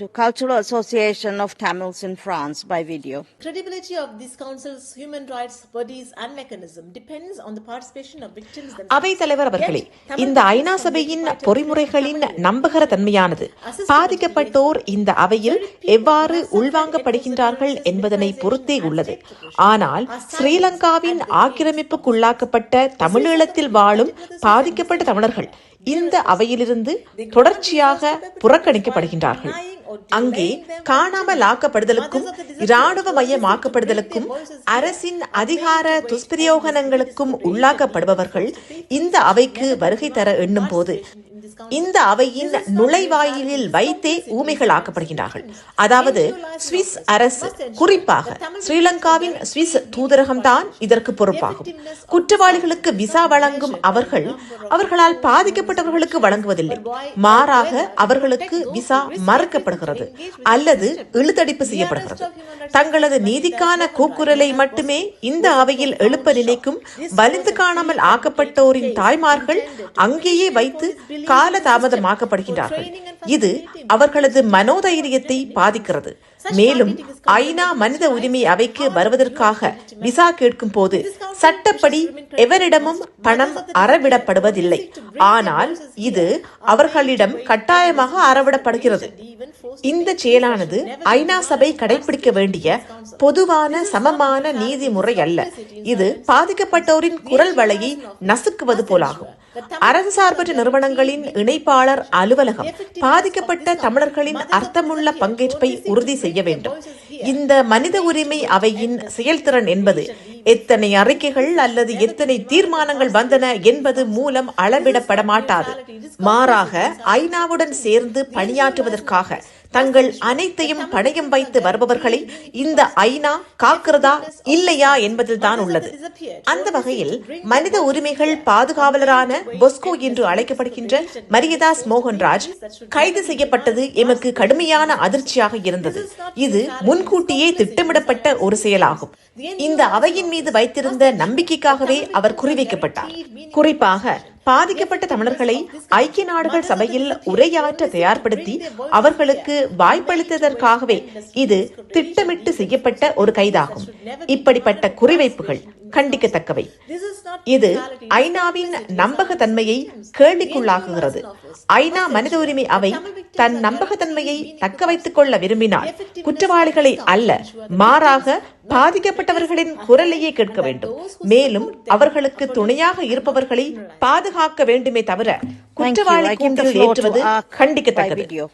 to Cultural Association of Tamils in France by video. Credibility of this council's human rights bodies and mechanism depends on the participation of victims themselves. அவை தலைவர் அவர்களே இந்த ஐநா சபையின் பொறிமுறைகளின் நம்பகர தன்மையானது. பாதிக்கப்பட்டோர் இந்த அவையில் எவ்வாறு உள்வாங்கப்படுகின்றார்கள் என்பதனை பொறுத்தே உள்ளது. ஆனால் ஸ்ரீலங்காவின் ஆக்கிரமிப்புக்குள்ளாக்கப்பட்ட தமிழீழத்தில் வாழும் பாதிக்கப்பட்ட தமிழர்கள் இந்த அவையிலிருந்து தொடர்ச்சியாக புறக்கணிக்கப்படுகின்றார்கள். அங்கே காணாமல் ஆக்கப்படுதலுக்கும் இராணுவமயமாக்கப்படுதலுக்கும் அரசின் அதிகார துஷ்பிரயோகனங்களுக்கும் உள்ளாக்கப்படுபவர்கள் இந்த அவைக்கு வருகை தர எண்ணும் போது இந்த அவையின் நுழைவாயிலில் வைத்தே ஊமைகள் ஆக்கப்படுகின்றார்கள் அதாவது சுவிஸ் அரசு குறிப்பாக ஸ்ரீலங்காவின் சுவிஸ் தூதரகம்தான் இதற்கு பொறுப்பாகும். குற்றவாளிகளுக்கு விசா வழங்கும் அவர்கள் அவர்களால் பாதிக்கப்பட்டவர்களுக்கு வழங்குவதில்லை. மாறாக அவர்களுக்கு விசா மறுக்கப்படுகிறது அல்லது இழுத்தடிப்பு செய்யப்படுகிறது. தங்களது நீதிக்கான கூக்குரலை மட்டுமே இந்த அவையில் எழுப்ப நினைக்கும் வலிந்து காணாமல் ஆக்கப்பட்டோரின் தாய்மார்கள் அங்கேயே வைத்து கார் கால தாமதமாக்கப்படுகின்றார்கள். இது அவர்களது மனோதைரியத்தை பாதிக்கிறது. மேலும் ஐநா மனித உரிமை அவைக்கு வருவதற்காக விசா கேட்கும் போது சட்டப்படி எவரிடமும் பணம் அறவிடப்படுவதில்லை. ஆனால் இது அவர்களிடம் கட்டாயமாக அறவிடப்படுகிறது. இந்த செயலானது ஐநா சபை கடைபிடிக்க வேண்டிய பொதுவான சமமான நீதிமுறை அல்ல. இது பாதிக்கப்பட்டோரின் குரல் வலையை நசுக்குவது போலாகும். அரசு சார்பற்ற நிறுவனங்களின் இணைப்பாளர் அலுவலகம் பாதிக்கப்பட்ட தமிழர்களின் அர்த்தமுள்ள பங்கேற்பை உறுதி செய்ய வேண்டும். இந்த மனித உரிமை அவையின் செயல்திறன் என்பது எத்தனை அறிக்கைகள் அல்லது எத்தனை தீர்மானங்கள் வந்தன என்பது மூலம் அளவிடப்பட மாட்டாது மாறாக ஐநாவுடன் சேர்ந்து பணியாற்றுவதற்காக தங்கள் அனைத்தையும் பணையம் வைத்து வருபவர்களை இந்த ஐநா காக்கிறதா இல்லையா என்பதில் தான் உள்ளது. அந்த வகையில் மனித உரிமைகள் பாதுகாவலரான பொஸ்கோ என்று அழைக்கப்படுகின்ற மரியதாஸ் மோகன்ராஜ் கைது செய்யப்பட்டது எமக்கு கடுமையான அதிர்ச்சியாக இருந்தது. இது முன்கூட்டியே திட்டமிடப்பட்ட ஒரு செயலாகும். இந்த அவையின் மீது வைத்திருந்த நம்பிக்கைக்காகவே அவர் குறிவைக்கப்பட்டார். குறிப்பாக பாதிக்கப்பட்ட தமிழர்களை ஐக்கிய நாடுகள் சபையில் உரையாற்ற தயார்படுத்தி அவர்களுக்கு வாய்ப்பளித்ததற்காகவே இது திட்டமிட்டு செய்யப்பட்ட ஒரு கைதாகும். இப்படிப்பட்ட குறிவைப்புகள் கண்டிக்கத்தக்கவை. இது ஐநாவின் நம்பகத்தன்மையை கேள்விக்குள்ளாக்குகிறது. ஐநா மனித உரிமை அவை தன் நம்பகத்தன்மையை தக்க வைத்துக் கொள்ள விரும்பினால் குற்றவாளிகளை அல்ல மாறாக பாதிக்கப்பட்டவர்களின் குரலையே கேட்க வேண்டும். மேலும் அவர்களுக்கு துணையாக இருப்பவர்களை பாதுகாக்க வேண்டுமே தவிர. குற்றவாளி கூண்டில் ஏற்றுவது கண்டிக்கத்தக்கது.